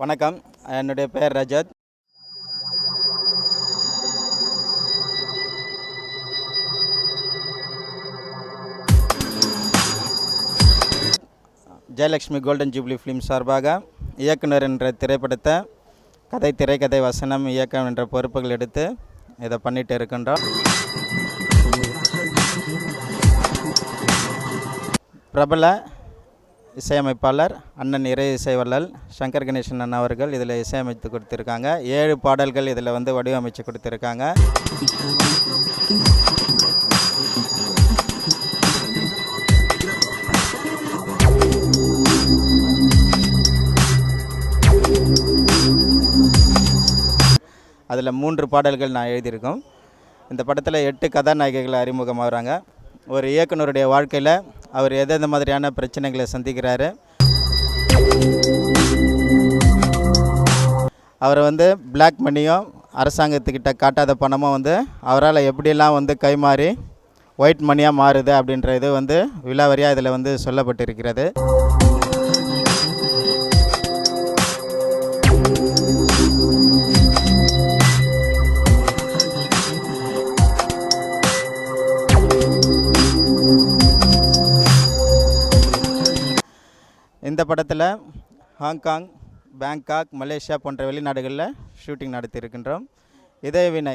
வணக்கம். என்னுடைய பெயர் Rajat. Jayalakshmi golden jubilee film சார்பாக இயக்குனர் என்ற திரைப்படத்தை கதை திரைக்கதை வசனம் இயக்கம் என்ற பொறுப்புகள் எடுத்து இதை பண்ணிட்டு இருக்கின்றோம். பிரபல இசையமைப்பாளர் அண்ணன் இறை இசைவள்ளல் சங்கர் கணேசன் அண்ணன் அவர்கள் இதில் இசையமைத்து கொடுத்துருக்காங்க. ஏழு பாடல்கள் இதில் வந்து வடிவமைச்சு கொடுத்துருக்காங்க. அதில் மூன்று பாடல்கள் நான் எழுதியிருக்கோம். இந்த படத்தில் எட்டு கதாநாயகிகள் அறிமுகமாகறாங்க. ஒரு இயக்குனருடைய வாழ்க்கையில் அவர் எந்தெந்த மாதிரியான பிரச்சனைகளை சந்திக்கிறாரு? அவரை வந்து பிளாக் மணியும் அரசாங்கத்துக்கிட்ட காட்டாத பணமும் வந்து அவரால் எப்படியெல்லாம் வந்து கைமாறி ஒயிட் மணியாக மாறுது அப்படின்ற இது வந்து விலாவரியாக இதில் வந்து சொல்லப்பட்டிருக்கிறது. இந்த படத்தில் ஹாங்காங் பேங்காக் மலேசியா போன்ற வெளிநாடுகளில் ஷூட்டிங் நடத்தியிருக்கின்றோம். இதயவினை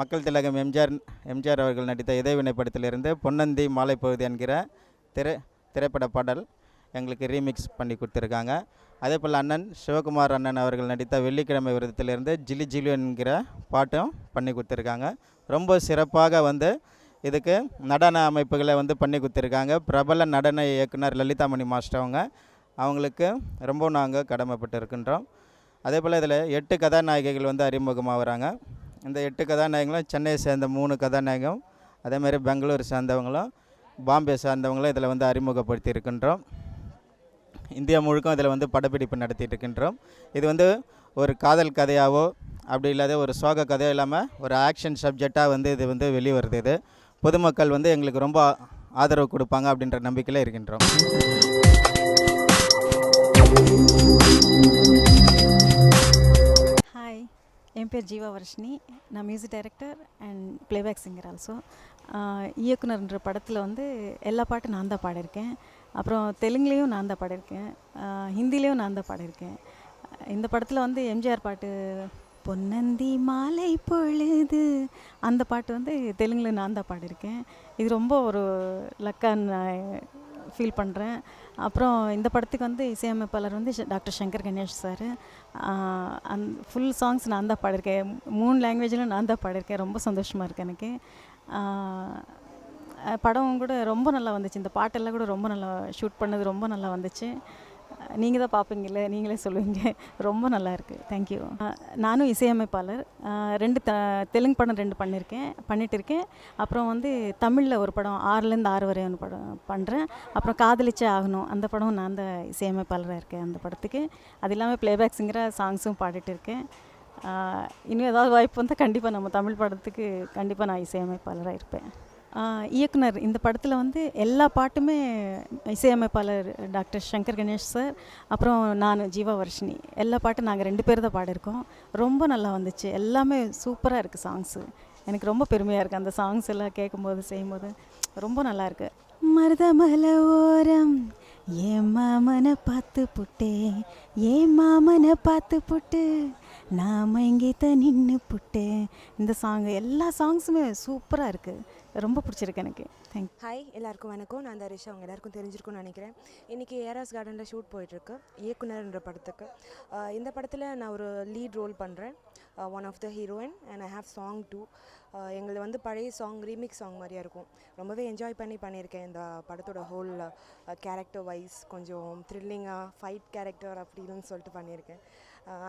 மக்கள் திலகம் எம்ஜிஆர் எம்ஜிஆர் அவர்கள் நடித்த இதயவினை படத்திலிருந்து பொன்னந்தி மாலை பகுதி என்கிற திரை திரைப்பட பாடல் எங்களுக்கு ரீமிக்ஸ் பண்ணி கொடுத்துருக்காங்க. அதே போல் அண்ணன் சிவகுமார் அண்ணன் அவர்கள் நடித்த வெள்ளிக்கிழமை விரதத்திலிருந்து ஜிலி ஜிலு என்கிற பாட்டும் பண்ணி கொடுத்துருக்காங்க. ரொம்ப சிறப்பாக வந்து இதுக்கு நடன அமைப்புகளை வந்து பண்ணி கொடுத்துருக்காங்க. பிரபல நடன இயக்குனர் லலிதாமணி மாஸ்டர் அவங்க. அவங்களுக்கு ரொம்ப நாங்கள் கடமைப்பட்டு இருக்கின்றோம் அதே போல் இதில் எட்டு கதாநாயகிகள் வந்து அறிமுகமாகறாங்க. இந்த எட்டு கதாநாயகங்களும் சென்னையை சேர்ந்த மூணு கதாநாயகம் அதேமாதிரி பெங்களூர் சேர்ந்தவங்களும் பாம்பே சார்ந்தவங்களும் இதில் வந்து அறிமுகப்படுத்தி இருக்கின்றோம் இந்தியா முழுக்கும் இதில் வந்து படப்பிடிப்பு நடத்திட்டு இருக்கின்றோம் இது வந்து ஒரு காதல் கதையாவோ அப்படி இல்லாத ஒரு சோக கதையோ இல்லாமல் ஒரு ஆக்ஷன் சப்ஜெக்டாக வந்து இது வந்து வெளிவருது இது. பொதுமக்கள் வந்து எங்களுக்கு ரொம்ப ஆதரவு கொடுப்பாங்க அப்படின்ற நம்பிக்கையில் இருக்கின்றோம். ஹாய் என் பேர் ஜீவா வர்ஷினி. நான் music director and playback singer also இயக்குனர்ன்ற படத்தில் வந்து எல்லா பாட்டும் நான் தான் பாடியிருக்கேன். அப்புறம் தெலுங்குலேயும் நான் தான் பாடியிருக்கேன். ஹிந்திலேயும் நான் தான் பாடியிருக்கேன். இந்த படத்தில் வந்து எம்ஜிஆர் பாட்டு பொன்னந்தி மாலை பொழுது அந்த பாட்டு வந்து தெலுங்கில் நான் தான் பாடியிருக்கேன். இது ரொம்ப ஒரு லக்கான ஃபீல் பண்ணுறேன் அப்புறம் இந்த படத்துக்கு வந்து இசையமைப்பாளர் வந்து doctor Shankar Ganesh sir and full songs நான் தான் பாடியிருக்கேன். மூணு லாங்குவேஜிலும் நான் தான் பாடியிருக்கேன். ரொம்ப சந்தோஷமாக இருக்குது எனக்கு. படமும் படம் கூட ரொம்ப நல்லா வந்துச்சு. இந்த பாட்டெல்லாம் கூட ரொம்ப நல்லா ஷூட் பண்ணது ரொம்ப நல்லா வந்துச்சு. நீங்கள் தான் பார்ப்பீங்கல்ல நீங்களே சொல்லுவீங்க. ரொம்ப நல்லா இருக்குது தேங்க்யூ நானும் இசையமைப்பாளர். ரெண்டு த தெலுங்கு படம் ரெண்டு பண்ணியிருக்கேன் பண்ணிட்டு இருக்கேன். அப்புறம் வந்து தமிழில் ஒரு படம் ஆறுலேருந்து ஆறு வரை ஒன்று படம் பண்ணுறேன் அப்புறம் காதலிச்சே ஆகணும். அந்த படம் நான் தான் இசையமைப்பாளராக இருக்கேன் அந்த படத்துக்கு. அது இல்லாமல் ப்ளேபேக் சிங்கராக சாங்ஸும் பாடிட்டு இருக்கேன். இன்னும் ஏதாவது வாய்ப்பு வந்தால் கண்டிப்பாக நம்ம தமிழ் படத்துக்கு கண்டிப்பாக நான் இசையமைப்பாளராக இருப்பேன். இயக்குனர் இந்த படத்தில் வந்து எல்லா பாட்டுமே இசையமைப்பாளர் டாக்டர் சங்கர் கணேஷ் சார் அப்புறம் நான் ஜீவா வர்ஷினி. எல்லா பாட்டும் நாங்கள் ரெண்டு பேர் தான் பாடியிருக்கோம். ரொம்ப நல்லா வந்துச்சு. எல்லாமே சூப்பராக இருக்குது சாங்ஸு. எனக்கு ரொம்ப பெருமையாக இருக்குது அந்த சாங்ஸ் எல்லாம் கேட்கும்போது செய்யும்போது. ரொம்ப நல்லா இருக்கு. மருதமல ஓரம் ஏன் மாமனை பார்த்து புட்டே ஏன் மாமனை பார்த்து புட்டு நாம இங்கே தான் நின்று புட்டு. இந்த சாங் எல்லா சாங்ஸுமே சூப்பராக இருக்குது ரொம்ப பிடிச்சிருக்கு எனக்கு. தேங்க் ஹாய் எல்லாருக்கும் வணக்கம். நான் தரிஷா அவங்க எல்லாருக்கும் தெரிஞ்சிருக்கும்னு நினைக்கிறேன். இன்றைக்கி ஏராஸ் கார்டனில் ஷூட் போயிட்டுருக்கு. இயக்குனர்ன்ற படத்துக்கு. இந்த படத்தில் நான் ஒரு லீட் ரோல் பண்ணுறேன் one of the heroine and I have song too எங்களை வந்து பழைய சாங் ரீமிக்ஸ் சாங் மாதிரியா இருக்கும். ரொம்பவே என்ஜாய் பண்ணி பண்ணியிருக்கேன் இந்த படத்தோட ஹோல் கேரக்டர் வைஸ் கொஞ்சம் த்ரில்லிங்காக ஃபைட் கேரக்டர் அப்படின்னு சொல்லிட்டு பண்ணியிருக்கேன்.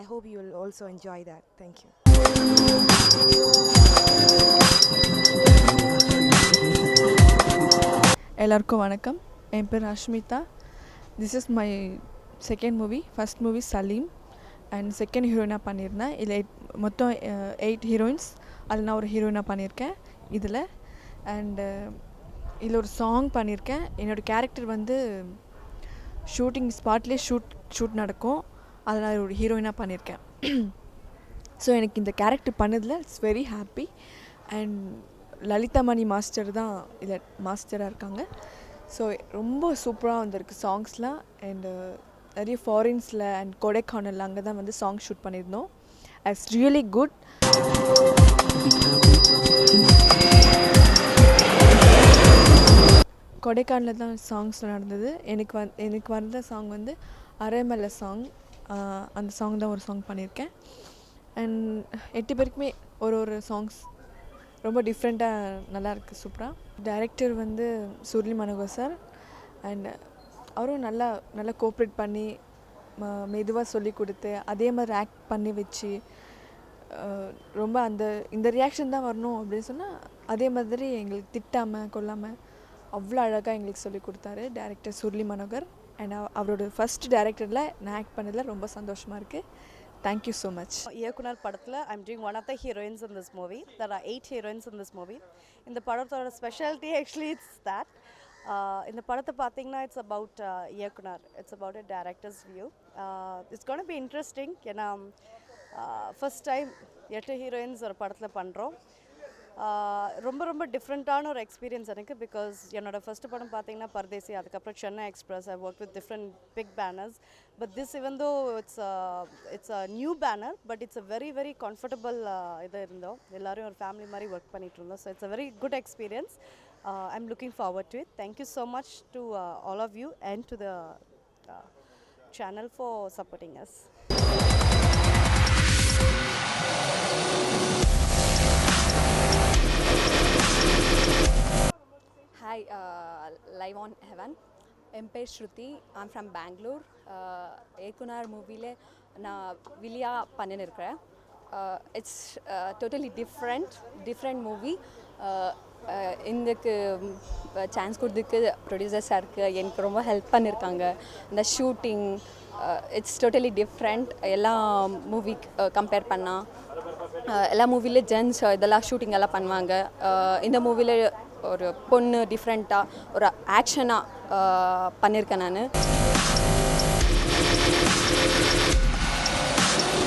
I hope you will also enjoy that thank you எல்லாருக்கும் வணக்கம். என் பேர் Ashmitha. This is my second movie first movie Saleem and second ஹீரோயினாக பண்ணியிருந்தேன். இதில் எயிட் மொத்தம் எயிட் ஹீரோயின்ஸ் அதில் நான் ஒரு ஹீரோயினாக பண்ணியிருக்கேன் இதில். அண்டு இதில் ஒரு சாங் பண்ணியிருக்கேன். என்னோடய கேரக்டர் வந்து ஷூட்டிங் ஸ்பாட்லேயே ஷூட் ஷூட் நடக்கும். அதில் நான் ஒரு ஹீரோயினாக பண்ணியிருக்கேன். ஸோ எனக்கு இந்த கேரக்டர் பண்ணதில் it's very happy and Lalithamani master தான் இதில் மாஸ்டராக இருக்காங்க. ஸோ ரொம்ப சூப்பராக வந்திருக்கு சாங்ஸ்லாம் அண்டு uh, நிறைய ஃபாரின்ஸில் அண்ட் கொடைக்கானல் அங்கே தான் வந்து சாங் ஷூட் பண்ணியிருந்தோம். இட்ஸ் ரியலி குட் கொடைக்கானலில் தான் சாங்ஸ் நடந்தது. எனக்கு வந் எனக்கு வந்த சாங் வந்து அரைமலை சாங் அந்த சாங் தான் ஒரு சாங் பண்ணியிருக்கேன். அண்ட் எட்டு பேருக்குமே ஒரு ஒரு சாங்ஸ் ரொம்ப டிஃப்ரெண்ட்டாக நல்லாயிருக்கு சூப்பராக டைரக்டர் வந்து சுருளி மனோகர் சார் அண்ட் அவரும் நல்லா நல்லா கோஆப்ரேட் பண்ணி மெதுவாக சொல்லி கொடுத்து அதே மாதிரி ஆக்ட் பண்ணி வச்சு ரொம்ப அந்த இந்த ரியாக்ஷன் தான் வரணும் அப்படின்னு சொன்னால் அதே மாதிரி எங்களுக்கு திட்டாமல் கொல்லாமல் அவ்வளோ அழகாக எங்களுக்கு சொல்லி கொடுத்தாரு டேரக்டர் சுருளி மனோகர் அண்ட் அவரோட ஃபர்ஸ்ட் டேரக்டரில் நான் ஆக்ட் பண்ணதில் ரொம்ப சந்தோஷமாக இருக்குது தேங்க்யூ ஸோ மச் இயக்குனர் படத்தில் I'm doing one of the heroines in this movie there are eight heroines in this movie இந்த படத்தோட ஸ்பெஷாலிட்டி ஆக்சுவலி இட்ஸ் தட் இந்த படத்தை பார்த்தீங்கன்னா இட்ஸ் அபவுட் இயக்குனர். It's about a director's view it's gonna be interesting ஏன்னா first time எட்டு heroines ஒரு படத்தில் பண்ணுறோம் ரொம்ப ரொம்ப டிஃப்ரெண்ட்டான ஒரு எக்ஸ்பீரியன்ஸ் எனக்கு பிகாஸ் என்னோட ஃபஸ்ட்டு படம் பார்த்தீங்கன்னா பர்தேசி அதுக்கப்புறம் Chennai Express I work with different big banners but this even though it's it's a new banner but it's a very very comfortable இது இருந்தோம். எல்லோரும் ஒரு ஃபேமிலி மாதிரி ஒர்க் பண்ணிகிட்டு இருந்தோம். So it's a very good experience I am looking forward to it thank you so much to all of you and to the channel for supporting us hi live on heaven என் பேர் Shruti. I'm from Bangalore ஏக்குனார் மூவியில் நான் வில்லியா பண்ணினிருக்கிறேன் it's totally different different movie இதுக்கு chance கொடுத்ததுக்கு producer சாருக்கு எனக்கு ரொம்ப ஹெல்ப் பண்ணியிருக்காங்க இந்த ஷூட்டிங் இட்ஸ் டோட்டலி டிஃப்ரெண்ட் எல்லா மூவி கம்பேர் பண்ணால் எல்லா மூவில ஜென்ஸ் uh, இதெல்லாம் ஷூட்டிங் எல்லாம் பண்ணுவாங்க. Uh, இந்த மூவியில் ஒரு பொண்ணு டிஃப்ரெண்ட்டாக ஒரு ஆக்ஷனாக பண்ணியிருக்கேன் நான்.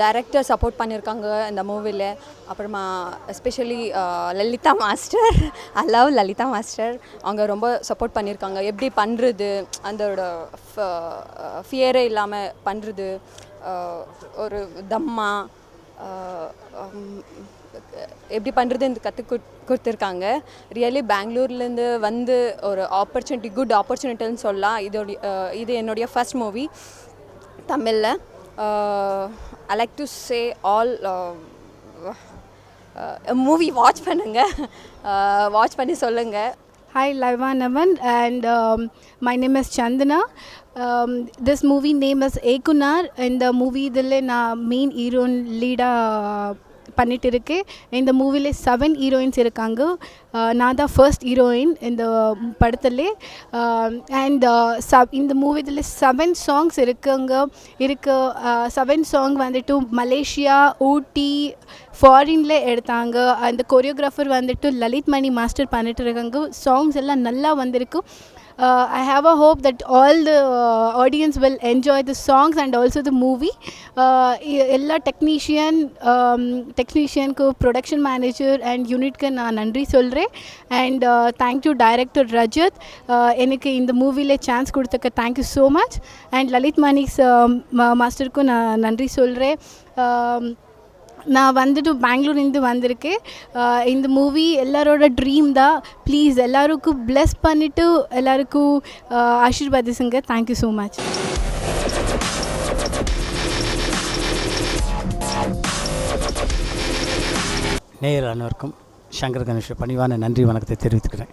டைரக்டர் சப்போர்ட் பண்ணியிருக்காங்க இந்த மூவியில் அப்புறமா especially Lalitha master I love Lalitha master அவங்க ரொம்ப சப்போர்ட் பண்ணியிருக்காங்க எப்படி பண்ணுறது அதோட ஃபியரே இல்லாமல் பண்ணுறது ஒரு தம்மா எப்படி பண்ணுறது கற்றுக் கொடுத்துருக்காங்க. ரியலி பெங்களூர்லேருந்து வந்து ஒரு ஆப்பர்ச்சுனிட்டி குட் ஆப்பர்ச்சுனிட்டின்னு சொல்லலாம். இதோடைய இது என்னுடைய ஃபர்ஸ்ட் மூவி தமிழில். I like to say all movie watch பண்ணுங்கள் வாட்ச் பண்ணி சொல்லுங்கள் Hi, Laiva Naman, and um, my name is Chandana. Um, this movie name is Ekunar. In the movie, இதில் நான் மெயின் ஹீரோயின் பண்ணிகிட்டு பண்ணிட்டு இந்த மூவியில் செவன் ஹீரோயின்ஸ் இருக்காங்க. நான் தான் ஃபர்ஸ்ட் ஹீரோயின் இந்த படத்தில். அண்ட் சப் இந்த மூவியில் செவன் சாங்ஸ் இருக்குங்க இருக்கு. செவன் சாங் வந்துட்டு மலேசியா ஊட்டி ஃபாரின்ல எடுத்தாங்க. அந்த கொரியோகிராஃபர் வந்துட்டு லலித் மணி மாஸ்டர் பண்ணிட்டு இருக்காங்க சாங்ஸ் எல்லாம் நல்லா வந்திருக்கு. I have a hope that all the uh, audience will enjoy the songs and also the movie. Uh, எ- எல்லா டெக்னீஷியன் டெக்னீஷியனுக்கு ப்ரொடக்ஷன் மேனேஜர் அண்ட் யூனிட்க்கு நான் நன்றி சொல்கிறேன் and thank you director Rajat Uh, எனக்கு இந்த மூவியில் chance கொடுத்தக்க thank you so much and Lalith மணிக்ஸ் மாஸ்டருக்கும் நான் நன்றி சொல்கிறேன் நான் வந்துட்டு பெங்களூர்லேருந்து வந்திருக்கேன் இந்த மூவி எல்லாரோட ட்ரீம் தான். ப்ளீஸ் எல்லாருக்கும் ப்ளெஸ் பண்ணிவிட்டு எல்லாருக்கும் ஆசீர்வாதிசுங்க தேங்க்யூ ஸோ மச் நேயர் அனைவருக்கும் சங்கர் கணேஷ் பணிவான நன்றி வணக்கத்தை தெரிவித்துக்கிறேன்.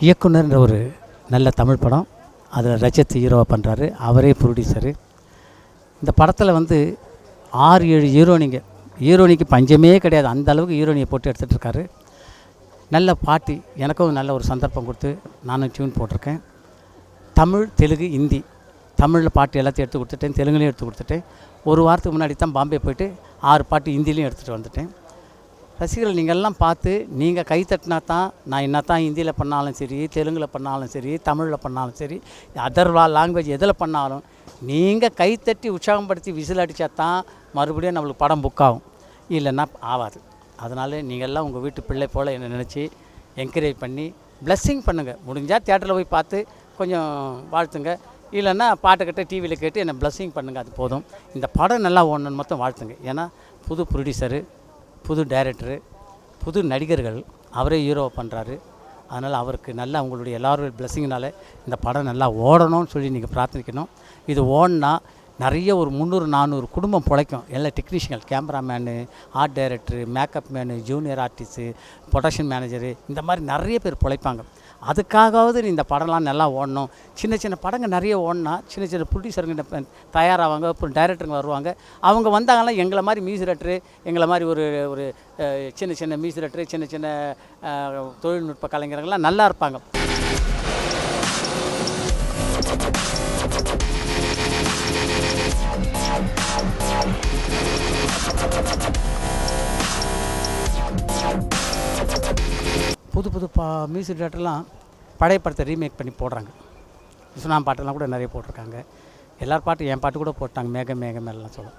இயக்குனர்ன்ற ஒரு நல்ல தமிழ் படம். அதில் ரஜத் ஹீரோவாக பண்ணுறாரு அவரே ப்ரொடியூசரு இந்த படத்தில் வந்து ஆறு ஏழு ஹீரோனிங்க ஹீரோனிக்கு பஞ்சமே கிடையாது. அந்த அளவுக்கு ஹீரோனியை போட்டு எடுத்துகிட்டு இருக்காரு நல்ல பாட்டி எனக்கும் நல்ல ஒரு சந்தர்ப்பம் கொடுத்து நானும் டியூன் போட்டிருக்கேன். தமிழ் தெலுங்கு ஹிந்தி தமிழில் பாட்டு எல்லாத்தையும் எடுத்து கொடுத்துட்டேன். தெலுங்குலையும் எடுத்து கொடுத்துட்டேன். ஒரு வாரத்துக்கு முன்னாடி தான் பாம்பே போயிட்டு ஆறு பாட்டு ஹிந்திலையும் எடுத்துகிட்டு வந்துட்டேன். ரசிகர்கள் நீங்கள்லாம் பார்த்து நீங்கள் கை தட்டினா தான் நான் என்ன தான் ஹிந்தியில் பண்ணாலும் சரி தெலுங்கில் பண்ணாலும் சரி தமிழில் பண்ணாலும் சரி அதர் லாங்குவேஜ் எதில் பண்ணாலும் நீங்கள் கைத்தட்டி உற்சாகப்படுத்தி விசில் அடித்தா தான் மறுபடியும் நம்மளுக்கு படம் புக் ஆகும். இல்லைன்னா ஆகாது. அதனால் நீங்கள்லாம் உங்கள் வீட்டு பிள்ளை போல் என்னை நினச்சி என்கரேஜ் பண்ணி ப்ளஸ்ஸிங் பண்ணுங்கள் முடிஞ்சால் தேட்டரில் போய் பார்த்து கொஞ்சம் வாழ்த்துங்க. இல்லைன்னா பாட்டுக்கிட்ட டிவியில் கேட்டு என்னை ப்ளஸ்ஸிங் பண்ணுங்கள் அது போதும். இந்த படம் நல்லா ஓடணுன்னு மொத்தம் வாழ்த்துங்க. ஏன்னா புது ப்ரொடியூசரு புது டைரக்டரு புது நடிகர்கள் அவரே ஹீரோ பண்ணுறாரு அதனால் அவருக்கு நல்லா உங்களுடைய எல்லாருடைய பிளெஸிங்னால இந்த படம் நல்லா ஓடணும்னு சொல்லி நீங்கள் பிரார்த்தனிக்கணும் இது ஓடினா நிறைய ஒரு முந்நூறு நானூறு குடும்பம் பிழைக்கும். எல்லா டெக்னீஷியன்கள் cameraman art director makeup man junior artist production manager இந்த மாதிரி நிறைய பேர் பிழைப்பாங்க. அதுக்காகவாவது நீ இந்த படம்லாம் நல்லா ஓடணும். சின்ன சின்ன படங்கள் நிறைய ஓடினா சின்ன சின்ன ப்ரொடியூசருங்க தயாராவாங்க அப்புறம் டைரக்டருங்க வருவாங்க. அவங்க வந்தாங்கன்னா எங்களை மாதிரி மியூசிக் டேரக்டரு எங்களை மாதிரி ஒரு ஒரு சின்ன சின்ன மியூசிக் டேரக்டரு சின்ன சின்ன தொழில்நுட்ப கலைஞர்கள்லாம் நல்லா இருப்பாங்க. புது புது பா மியூசிக் டேரக்டர்லாம் பழைய படத்தை ரீமேக் பண்ணி போடுறாங்க. சுனாம் பாட்டெல்லாம் கூட நிறைய போட்டிருக்காங்க. எல்லார் பாட்டும் என் பாட்டு கூட போட்டாங்க. மேக மேகம் மேலாம் சொல்லும்.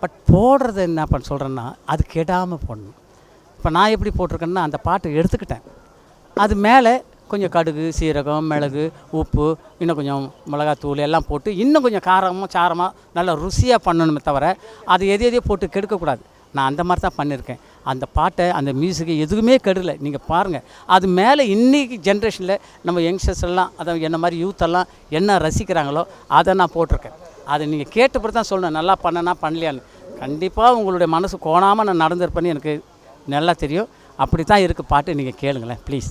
பட் போடுறது என்ன பண்ண சொல்கிறேன்னா அது கெடாமல் போடணும். இப்போ நான் எப்படி போட்டிருக்கேன்னா அந்த பாட்டை எடுத்துக்கிட்டேன். அது மேலே கொஞ்சம் கடுகு சீரகம் மிளகு உப்பு இன்னும் கொஞ்சம் மிளகாத்தூள் எல்லாம் போட்டு இன்னும் கொஞ்சம் காரமாக சாரமாக நல்லா ருசியாக பண்ணணுமே தவிர அது எது எதையோ போட்டு கெடுக்கக்கூடாது. நான் அந்த மாதிரி தான் பண்ணியிருக்கேன். அந்த பாட்டை அந்த மியூசிக்கை எதுவுமே கெடலை நீங்கள் பாருங்கள் அது மேலே இன்றைக்கி ஜென்ரேஷனில் நம்ம யங்ஸ்டர்ஸ் எல்லாம் அதை என்ன மாதிரி யூத்தெல்லாம் என்ன ரசிக்கிறாங்களோ அதை நான் போட்டிருக்கேன். அதை நீங்கள் கேட்டப்படி தான் சொல்லணும். நல்லா பண்ணனா பண்ணலையான்னு. கண்டிப்பாக உங்களுடைய மனசு கோணாமல் நான் நடந்திருப்பேன்னு எனக்கு நல்லா தெரியும். அப்படி தான் இருக்குது பாட்டு. நீங்கள் கேளுங்களேன் ப்ளீஸ்